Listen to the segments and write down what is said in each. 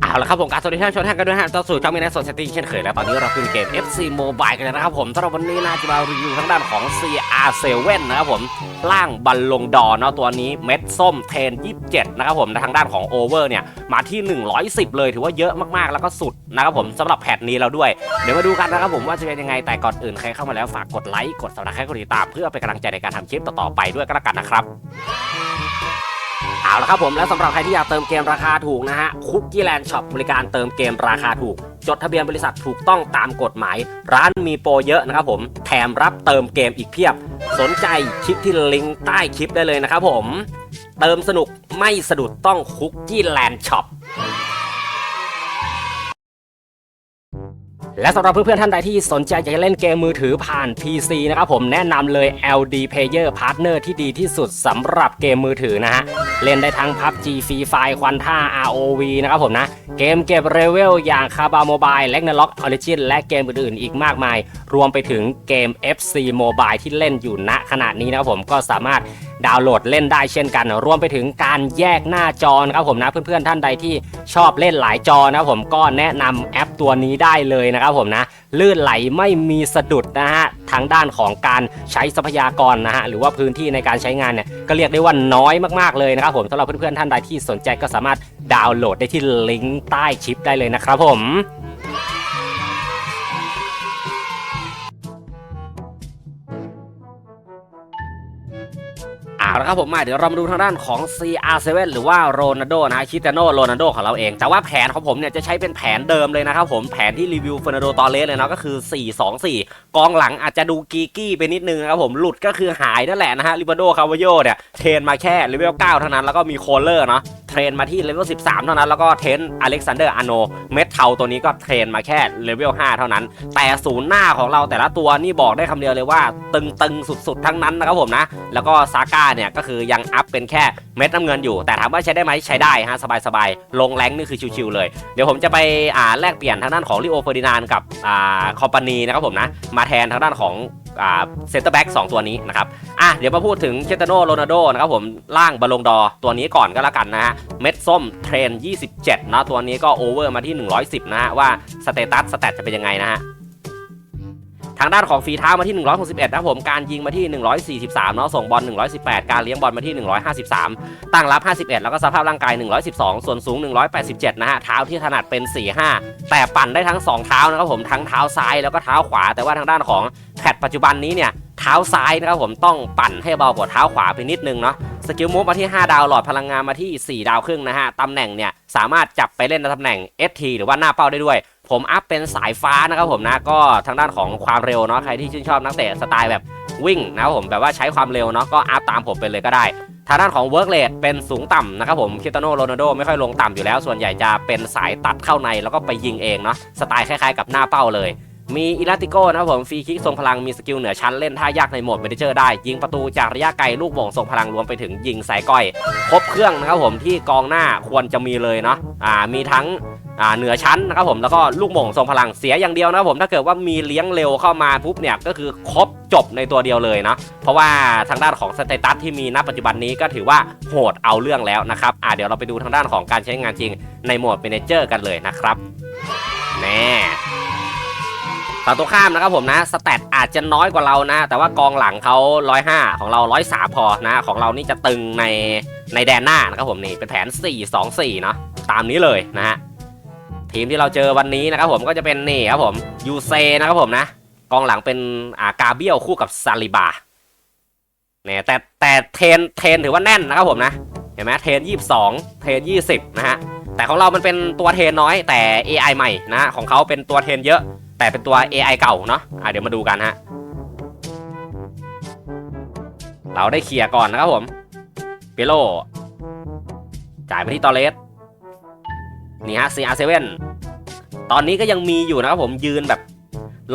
เอาละครับผมการสวัสดีท่านชมท่านกันด้วยฮะต่อสู่ช่องมินสดสติเช่นเคยแล้วตอนนี้เราขึ้นเกม FC Mobile กันนะครับผมสำหรับวันนี้นะจะมารีวิวทางด้านของ CR7 นะครับผมล่างบัลลงดอเนาะตัวนี้เม็ดส้มเทน 27 นะครับผมทางด้านของโอเวอร์เนี่ยมาที่ 110 เลยถือว่าเยอะมากๆแล้วก็สุดนะครับผมสำหรับแพทนี้เราด้วย เดี๋ยวมาดูกันนะครับผมว่าจะเป็นยังไงแต่ก่อนอื่นใครเข้ามาแล้วฝากกดไลค์กด subscribe กดติดตามเพื่อเป็นกำลังใจในการทำคลิปต่อๆไปด้วยก็แล้วกันนะครับ เอาละครับผมและสำหรับใครที่อยากเติมเกมราคาถูกนะฮะคุกกี้แลนด์ช็อปบริการเติมเกมราคาถูก จดทะเบียนบริษัทถูกต้องตามกฎหมาย ร้านมีโปรเยอะนะครับผมแถมรับเติมเกมอีกเพียบ สนใจคลิปที่ลิงก์ใต้คลิปได้เลยนะครับผม เติมสนุกไม่สะดุดต้องคุกกี้แลนด์ช็อป และสำหรับเพื่อนๆท่านใดที่สนใจอยากจะเล่นเกมมือถือผ่าน PC นะครับผมแนะนำเลย LD Player Partner ที่ดีที่สุดสำหรับเกมมือถือนะฮะ เล่นได้ทั้ง PUBG Free Fire ควันท่า ROV นะครับผมนะ เกมเก็บเลเวลอย่าง c a b a Mobile l e g n a l o c Origin และเกมอื่นๆ อีกมากมาย รวมไปถึงเกม FC Mobile ที่เล่นอยู่ณขณะนี้นะครับผมก็สามารถ ดาวน์โหลดเล่นได้เช่นกัน รวมไปถึงการแยกหน้าจอนะครับผมนะเพื่อนๆท่านใดที่ชอบเล่นหลายจอนะครับผมก็แนะนำแอปตัวนี้ได้เลยนะครับผมนะลื่นไหลไม่มีสะดุดนะฮะทางด้านของการใช้ทรัพยากรนะฮะหรือว่าพื้นที่ในการใช้งานเนี่ยก็เรียกได้ว่าน้อยมากๆเลยนะครับผมสำหรับเพื่อนๆท่านใดที่สนใจก็สามารถดาวน์โหลดได้ที่ลิงก์ใต้คลิปได้เลยนะครับผมาละครับผมมาเดี๋ยวเรามาดูทางด้านของ CR7 หรือว่าโรนัลโดนะฮะคิตาโนโรนัลโดของเราเอง แต่ว่าแผนของผมเนี่ยจะใช้เป็นแผนเดิมเลยนะครับผมแผนที่รีวิวเฟอร์นันโดตอเลสเลยเนาะก็คือ 4-2-4 กองหลังอาจจะดูกีกี้ไปนิดนึงนะครับผมหลุดก็คือหายนั่นแหละนะฮะลิบาโดคาวโยเนี่ยเทรนมาแค่เลเวล9เท่านั้นแล้วก็มีโคลเลอร์เนาะเทรนมาที่เลเวล13 เท่านั้นแล้วก็เทนอเล็กซานเดอร์อโนเม็ดเทาตัวนี้ก็เทรนมาแค่เลเวล5เท่านั้น แต่ศูนย์หน้าของเราแต่ละตัวนี่บอกได้คำเดียวเลยว่า ตึงๆสุดๆทั้งนั้นนะครับผมนะแล้วก็ซาก้าเนี่ยก็คือยังอัพเป็นแค่เม็ดน้ำเงินอยู่ แต่ถามว่าใช้ได้ไหมใช้ได้ฮะสบายๆลงแรงนี่คือชิวๆเลย เดี๋ยวผมจะไปอ่าแลกเปลี่ยนทางด้านของลิโอเฟอร์ดินานกับอ่าคอมปานีนะครับผมนะมาแทนทางด้านของอ่าเซนเตอร์แบ็กสองตัวนี้นะครับอะเดี๋ยวมาพูดถึงเชตโนโรนัลโดนะครับผมล่างบอลลงดอตัวนี้ก่อนก็แล้วกันนะฮะเม็ดส้มเทรน 27นะตัวนี้ก็โอเวอร์มาที่ 110 นะฮะว่าสเตตัสสแตทจะเป็นยังไงนะฮะ ทางด้านของฝีเท้ามาที่ 161นะครับผมการยิงมาที่ 143เนาะส่งบอล118 การเลี้ยงบอลมาที่ 153 ตั้งรับ 51 แล้วก็สภาพร่างกาย 112 ส่วนสูง 187 นะฮะเท้าที่ถนัดเป็น 45 แต่ปั่นได้ทั้ง 2 เท้านะครับผมทั้งเท้าซ้ายแล้วก็เท้าขวา แต่ว่าทางด้านของแพทปัจจุบันนี้เนี่ยเท้าซ้ายนะครับผมต้องปั่นให้เบากว่าเท้าขวาไปนิดนึงเนาะ สกิลมูฟมาที่ 5 ดาวหลอดพลังงานมาที่ 4 ดาวครึ่งนะฮะตำแหน่งเนี่ยสามารถจับไปเล่นในตำแหน่ง ST หรือว่าหน้าเป้าได้ด้วย ผมอัพเป็นสายฟ้านะครับผมนะก็ทางด้านของความเร็วเนาะใครที่ชื่นชอบนักเตะสไตล์แบบวิ่งนะครับผมแบบว่าใช้ความเร็วเนาะก็อัพตามผมไปเลยก็ได้ทางด้านของ work rate เป็นสูงต่ำนะครับผมคิตาโนโรนัลโดไม่ค่อยลงต่ำอยู่แล้ว ส่วนใหญ่จะเป็นสายตัดเข้าในแล้วก็ไปยิงเองเนาะสไตล์คล้ายๆกับหน้าเป้าเลย มีอิลาติโก้นะครับผมฟรีคิกทรงพลังมีสกิลเหนือชั้นเล่นท่ายากในโหมดเมนเจอร์ได้ ยิงประตูจากระยะไกลลูกโป่งทรงพลังรวมไปถึงยิงสายก้อย ครบเครื่องนะครับผมที่กองหน้าควรจะมีเลยเนาะอ่ามีทั้งอ่าเหนือชั้นนะครับผมแล้วก็ลูกโป่งทรงพลังเสียอย่างเดียวนะครับผมถ้าเกิดว่ามีเลี้ยงเร็วเข้ามาปุ๊บเนี่ยก็คือครบจบในตัวเดียวเลยเนาะเพราะว่าทางด้านของสเตตัสที่มีณปัจจุบันนี้ก็ถือว่าโหดเอาเรื่องแล้วนะครับอ่าเดี๋ยวเราไปดูทางด้านของการใช้งานจริงในโหมดเมนเจอร์กันเลยนะครับแน่ ฝั่งตรงข้ามนะครับผมนะ สแตทอาจจะน้อยกว่าเรานะ แต่ว่ากองหลังเขา105 ของเรา 103 พอนะ ของเรานี่จะตึงในในแดนหน้านะครับผมนี่เป็นแผน 4-2-4 เนาะตามนี้เลยนะฮะทีมที่เราเจอวันนี้นะครับผมก็จะเป็นนี่ครับผมยูเซนะครับผมนะ กองหลังเป็นอากาเบียลคู่กับซาลิบาเนี่ยแต่แต่เทนเทนถือว่าแน่นนะครับผมนะ เห็นไหมเทน 22 เทน 20 นะฮะแต่ของเรามันเป็นตัวเทนน้อยแต่ AI ใหม่นะของเขาเป็นตัวเทนเยอะ แต่เป็นตัว AI เก่าเนาะอะเดี๋ยวมาดูกันฮะ เราได้เคลียร์ก่อนนะครับผมเปโลจ่ายไปที่ตอเลสนี่ฮะ CR7 ตอนนี้ก็ยังมีอยู่นะครับผมยืนแบบ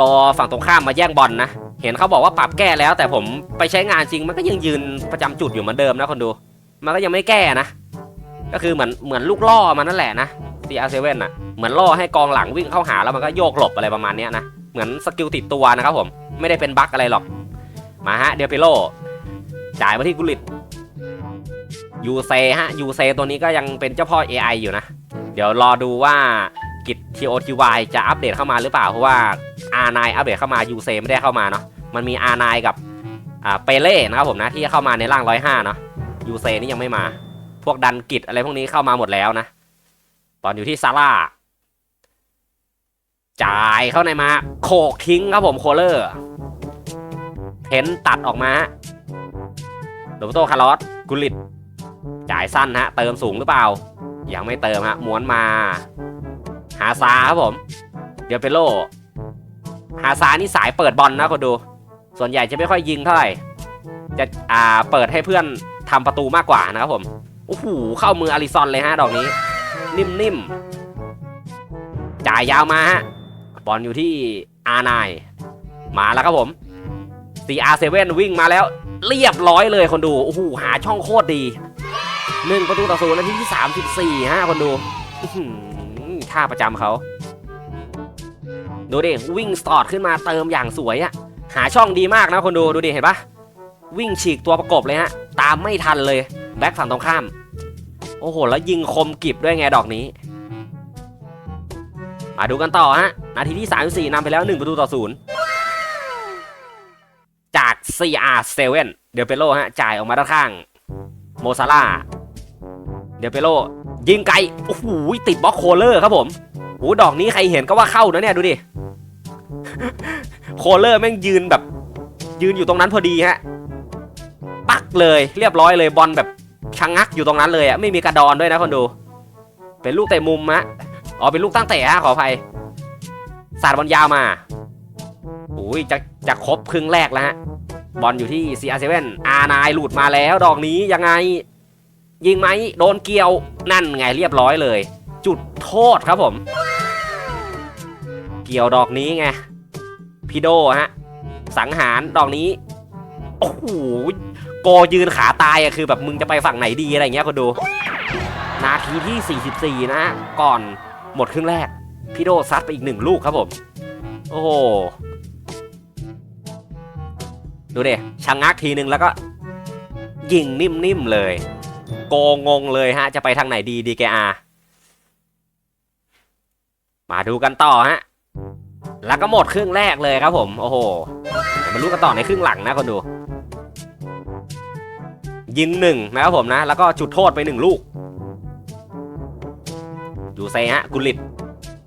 รอฝั่งตรงข้ามมาแย่งบอลนะเห็นเขาบอกว่าปรับแก้แล้ว แต่ผมไปใช้งานจริงมันก็ยังยืนประจำจุดอยู่เหมือนเดิมนะคนดู มันก็ยังไม่แก้นะ ก็คือเหมือนเหมือนลูกล่อมันนั่นแหละนะ CR7 อะเหมือนล่อให้กองหลังวิ่งเข้าหาแล้วมันก็โยกหลบอะไรประมาณนี้นะเหมือนสกิลติดตัวนะครับผมไม่ได้เป็นบั๊กอะไรหรอก มาฮะเดลเปโลจ่ายมาที่กุลิตยูเซฮะยูเซตัวนี้ก็ยังเป็นเจ้าพ่อ AI อยู่นะ เดี๋ยวรอดูว่ากิจ TOTY จะอัปเดตเข้ามาหรือเปล่า เพราะว่า R9 อัปเดตเข้ามายูเซไม่ได้เข้ามาเนาะมันมี R9 กับอ่าเปเล่นะครับผมนะที่เข้ามาในร่าง 105 เนาะยูเซนี่ยังไม่มา พวกดันกิจอะไรพวกนี้เข้ามาหมดแล้วนะ ตอนอยู่ที่ซาร่าจ่ายเข้าในมา โขกทิ้งครับผมโคเลอร์เห็นตัดออกมาโรเบโตคาร์ลอสกุลิตจ่ายสั้นฮะ เติมสูงหรือเปล่า ยังไม่เติมฮะม้วนมา หาซาครับผม เดี๋ยวเปโลหาซานี่สายเปิดบอลนะคนดู ส่วนใหญ่จะไม่ค่อยยิงเท่าไหร่ จะอ่าเปิดให้เพื่อนทำประตูมากกว่านะครับผมโอ้โหเข้ามืออาริซอนเลยฮะดอกนี้ นิ่มๆ จ่ายยาวมาฮะ บอลอยู่ที่ R9 มาแล้วครับผม CR7 วิ่งมาแล้ว เรียบร้อยเลยคนดู โอ้โห หาช่องโคตรดีหนึ่งประตูต่อศูนย์นาทีที่34ฮะคนดูอื้อหือท่าประจำเขา ดูดิ วิ่งสตอดขึ้นมาเติมอย่างสวยอะหาช่องดีมากนะคนดู ดูดิ เห็นปะวิ่งฉีกตัวประกบเลยฮะ ตามไม่ทันเลย แบ็คฝั่งตรงข้าม โอ้โห แล้วยิงคมกริบด้วยไงดอกนี้ มาดูกันต่อฮะ นาทีที่ 34นำไปแล้ว 1 ประตูต่อศูนย์จาก CR7 เดลเปโลฮะ จ่ายออกมาด้านข้าง โมซาร่า เดลเปโล ยิงไกล โอ้โห ติดบล็อกโคเลอร์ครับผมโอ้ดอกนี้ใครเห็นก็ว่าเข้านะเนี่ย ดูดิ โคเลอร์แม่งยืนแบบ ยืนอยู่ตรงนั้นพอดีฮะ ปักเลย เรียบร้อยเลยบอลแบบะงงักอยู่ตรงนั้นเลยอะไม่มีกระดอนด้วยนะคนดู เป็นลูกเตะมุมฮะอ๋อเป็นลูกตั้งเตะฮะขออภัยสาดบอลยาวมาอุ้ยจะจะครบครึ่งแรกแล้วฮะบอลอยู่ที่ CR7 R9 หลุดมาแล้วดอกนี้ยังไง ยิงไหมโดนเกี่ยวนั่นไงเรียบร้อยเลย จุดโทษครับผม เกี่ยวดอกนี้ไงพี่โดฮะสังหารดอกนี้ โอ้โห โกยืนขาตายอะคือแบบมึงจะไปฝั่งไหนดีอะไรเงี้ยคนดู นาทีที่ 44 นะฮะก่อนหมดครึ่งแรก พี่โดซัดไปอีกหนึ่งลูกครับผม โอ้โห ดูเดชะงงักทีนึงแล้วก็ ยิงนิ่มๆเลย โกงงเลยฮะ จะไปทางไหนดีดีแกอามาดูกันต่อฮะ แล้วก็หมดครึ่งแรกเลยครับผม โอ้โหเดี๋ยวมารู้กันต่อในครึ่งหลังนะคนดู ยิงหนึ่งนะครับผมนะ แล้วก็จุดโทษไปหนึ่งลูกดูเซฮะกุลิต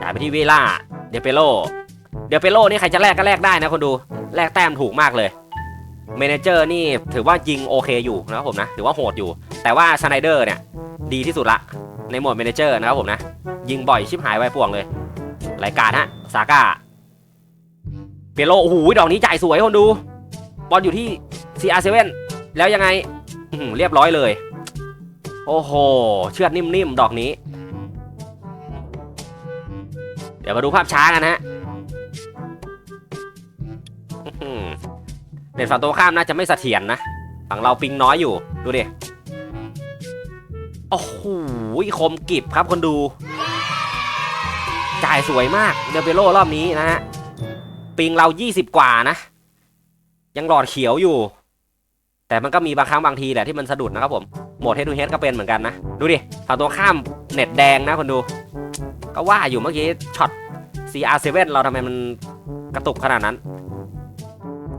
จ่ายไปที่เวล่า เดเปโล เดเปโลนี่ใครจะแลกก็แลกได้นะคนดู แลกแต้มถูกมากเลยเมนเจอร์นี่ถือว่ายิงโอเคอยู่นะครับผมนะ ถือว่าโหดอยู่ แต่ว่าชไนเดอร์เนี่ยดีที่สุดละ ในโหมดเมนเจอร์นะครับผมนะ ยิงบ่อยชิบหายไวป่วงเลย รายการฮะซาก้าเปโลโอ้โหดอกนี้จ่ายสวยคนดู บอลอยู่ที่ CR7 แล้วยังไง เรียบร้อยเลย โอ้โห เชือดนิ่มๆ ดอกนี้ เดี๋ยวมาดูภาพช้ากันฮะอื้อหือเน็ตฝั่งตรงข้ามน่าจะไม่เสถียรนะ ฝั่งเราปิงน้อยอยู่ ดูดิ โอ้โหคมกริบครับคนดู จ่ายสวยมากเดเปโลรอบนี้นะฮะ ปิงเรา 20 กว่านะ ยังหลอดเขียวอยู่ แต่มันก็มีบางครั้งบางทีแหละที่มันสะดุดนะครับผมโหมดเฮดทูเฮดก็เป็นเหมือนกันนะ ดูดิฝั่งตัวข้ามเน็ตแดงนะคนดู ก็ว่าอยู่เมื่อกี้ช็อต CR7 เราทำไมมันกระตุกขนาดนั้น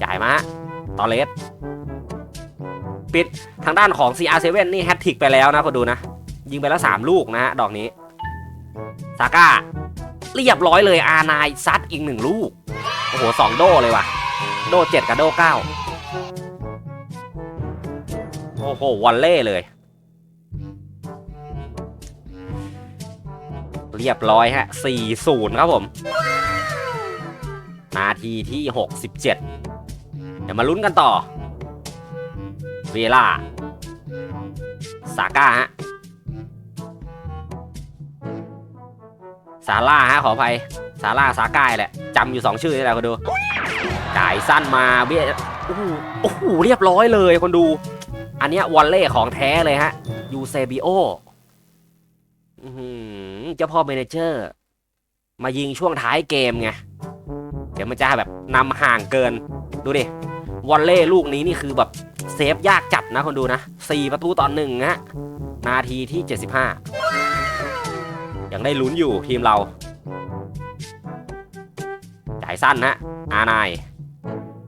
จ่ายมาตอเลสปิดทางด้านของ CR7 นี่แฮตติกไปแล้วนะคนดูนะ ยิงไปแล้ว3ลูกนะฮะดอกนี้ซาก้าเรียบร้อยเลย R9 ซัดอีกหนึ่งลูก โอ้โหสองโดเลยว่ะ โดเจ็ดกับโดเก้า อ้โหวอลเล่เลย เรียบร้อยฮะ 4-0 ครับผม นาทีที่ 67 เดี๋ยวมาลุ้นกันต่อ เวลาซาก้าฮะ ซาร่าฮะ ขออภัย ซาร่าซาก้าแหละจำอยู่ 2 ชื่อนี่แหละคนดูจ่ายสั้นมาเบี้ยโอ้โหเรียบร้อยเลยคนดู อันเนี้ยวอลเล่ของแท้เลยฮะยูเซบิโอเจ้าพ่อเมนเจอร์ มายิงช่วงท้ายเกมไง เดี๋ยวมันจะแบบนำห่างเกิน ดูดิ วอลเล่ลูกนี้นี่คือแบบเซฟยากจัดนะคนดูนะ4ประตูต่อหนึ่งฮะ นาทีที่ 75 ยังได้ลุ้นอยู่ทีมเราจ่ายสั้นนะอานาย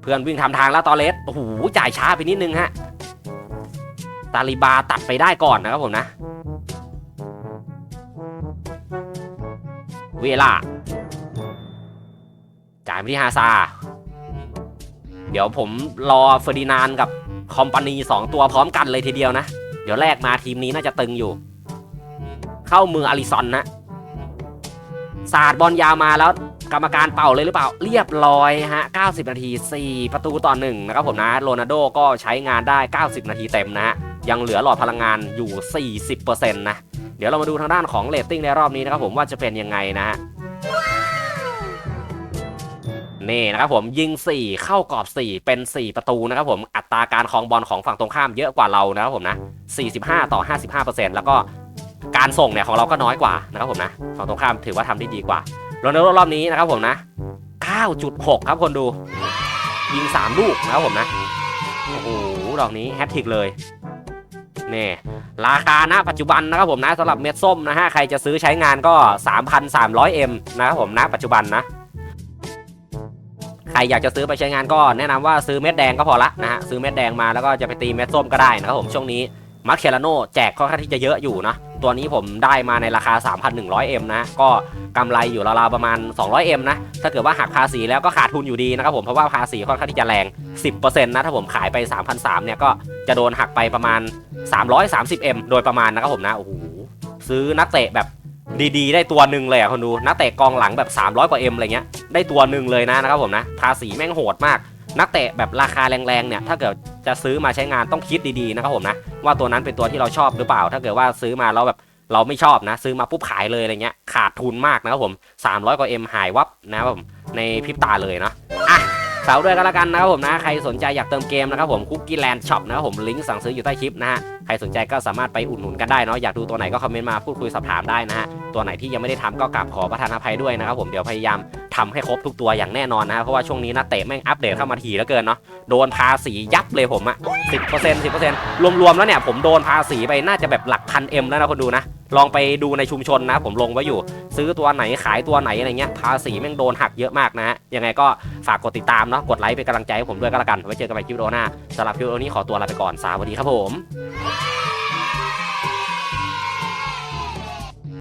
เพื่อนวิ่งทำทางแล้วตอเลสโอ้โหจ่ายช้าไปนิดนึงฮะ ตาลิบาตัดไปได้ก่อนนะครับผมนะ เวลา จ่ายไปที่ฮาซา เดี๋ยวผมรอเฟอร์ดินานกับคอมปานีสองตัวพร้อมกันเลยทีเดียวนะ เดี๋ยวแรกมาทีมนี้น่าจะตึงอยู่ เข้ามืออาริซอนนะสาดบอลยาวมาแล้วกรรมการเป่าเลยหรือเปล่าเรียบร้อยฮะ 90 นาที 4 ประตูต่อหนึ่งนะครับผมนะ โรนัลโดก็ใช้งานได้ 90 นาทีเต็มนะฮะ ยังเหลือหลอดพลังงานอยู่ 40%นะ เดี๋ยวเรามาดูทางด้านของเรตติ้งในรอบนี้นะครับผมว่าจะเป็นยังไงนะฮะนี่นะครับผมยิง 4 เข้ากรอบ 4 เป็น 4 ประตูนะครับผมอัตราการครองบอลของฝั่งตรงข้ามเยอะกว่าเรานะครับผมนะ 45 ต่อ 55%แล้วก็การส่งเนี่ยของเราก็น้อยกว่านะครับผมนะฝั่งตรงข้ามถือว่าทำได้ดีกว่าโรนัลโดรอบนี้นะครับผมนะ 9.6 ครับคนดู ยิง 3 ลูกนะครับผมนะ โอ้โหดอกนี้แฮตทริกเลย นี่ราคาณปัจจุบันนะครับผมนะสำหรับเม็ดส้มนะฮะใครจะซื้อใช้งานก็ 3,300M นะครับผมนะปัจจุบันนะใครอยากจะซื้อไปใช้งานก็แนะนำว่าซื้อเม็ดแดงก็พอละนะฮะซื้อเม็ดแดงมาแล้วก็จะไปตีเม็ดส้มก็ได้นะครับผมช่วงนี้มาร์คเคลาโนแจกค่อนข้างที่จะเยอะอยู่นะตัวนี้ผมได้มาในราคา 3,100M นะก็กำไรอยู่ราวๆประมาณ 200M นะถ้าเกิดว่าหักภาษีแล้วก็ขาดทุนอยู่ดีนะครับผมเพราะว่าภาษีค่อนข้างที่จะแรง 10%นะถ้าผมขายไป 3,300เนี่ยก็จะโดนหักไปประมาณ 330M โดยประมาณนะครับผมนะ โอ้โห ซื้อนักเตะแบบดีๆ ได้ตัวหนึ่งเลยอะคนดูนักเตะกองหลังแบบ 300กว่า M อะไรเงี้ย ได้ตัวหนึ่งเลยนะนะครับผมนะ ภาษีแม่งโหดมาก นักเตะแบบราคาแรงๆเนี่ย ถ้าเกิดจะซื้อมาใช้งานต้องคิดดีๆนะครับผมนะ ว่าตัวนั้นเป็นตัวที่เราชอบหรือเปล่า ถ้าเกิดว่าซื้อมาแล้วแบบเราไม่ชอบนะ ซื้อมาปุ๊บขายเลยอะไรเงี้ย ขาดทุนมากนะครับผม 300กว่า M หายวับนะครับผม ในพริบตาเลยเนาะ อะ สาวด้วยก็แล้วกันนะครับผมนะ ใครสนใจอยากเติมเกมนะครับผมคุกกี้แลนด์ช็อปนะครับผมลิงก์สั่งซื้ออยู่ใต้คลิปนะฮะใครสนใจก็สามารถไปอุดหนุนกันได้เนาะอยากดูตัวไหนก็คอมเมนต์มาพูดคุยสอบถามได้นะฮะตัวไหนที่ยังไม่ได้ทำก็กราบขอประทานอภัยด้วยนะครับผมเดี๋ยวพยายามทำให้ครบทุกตัวอย่างแน่นอนนะฮะเพราะว่าช่วงนี้นักเตะแม่งอัปเดตเข้ามาทีแล้วเกินเนาะโดนภาษียับเลยผมอะสิบเปอร์เซ็นต์สิบเปอร์เซ็นต์รวมๆแล้วเนี่ยผมโดนภาษีไปน่าจะแบบหลักพันเอ็มแล้วนะคนดูนะลองไปดูในชุมชนนะ ผมลงไว้อยู่ ซื้อตัวไหนขายตัวไหนอะไรเงี้ยภาษีแม่งโดนหักเยอะมากนะฮะยังไงก็ฝากกดติดตามเนาะกดไลค์เป็นกำลังใจให้ผมด้วยก็แล้วกันไว้เจอกันใหม่คลิปวิดีโอหน้าสำหรับคลิปวิดีโอนี้ขอตัวลาไปก่อนสวัสดีครับผม